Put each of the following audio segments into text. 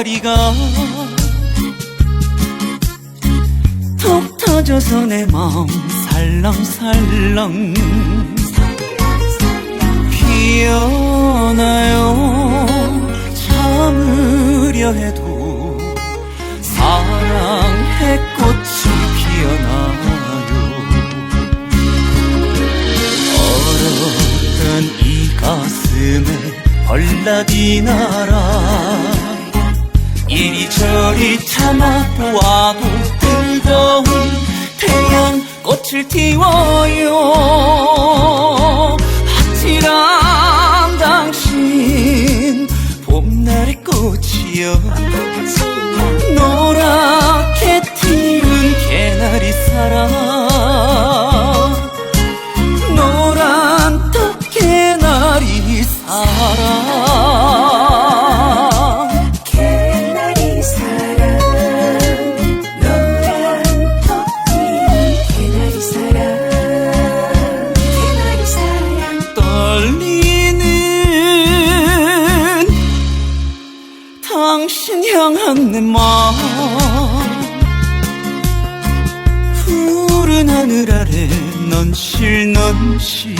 개나리가 톡 터져서 내 마음 살랑살랑. 피어나요. 참으려 해도 사랑의 꽃이 피어나요. 얼었던 이 가슴에 벌나디 날아 이리저리 참아보아도 뜨거운 태양 꽃을 띄워요 당신 향한 내 마음. 푸른 하늘 아래 넌실넌실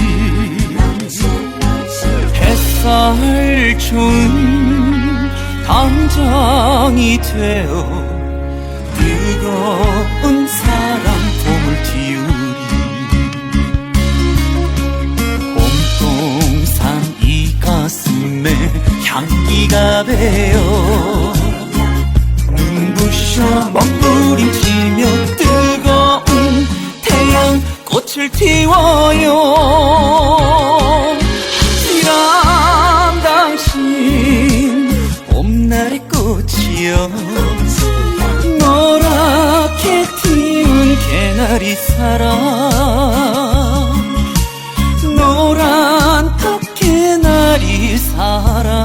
햇살 좋은 당장이 되어 뜨거운 사랑 봄을 띄우 향기가 배어. 눈부셔 먹부림치며 뜨거운 태양 꽃을 띄워요. 이란 당신 봄날의 꽃이여. 노랗게 튀운 개나리 사랑. 노란 턱 개나리 사랑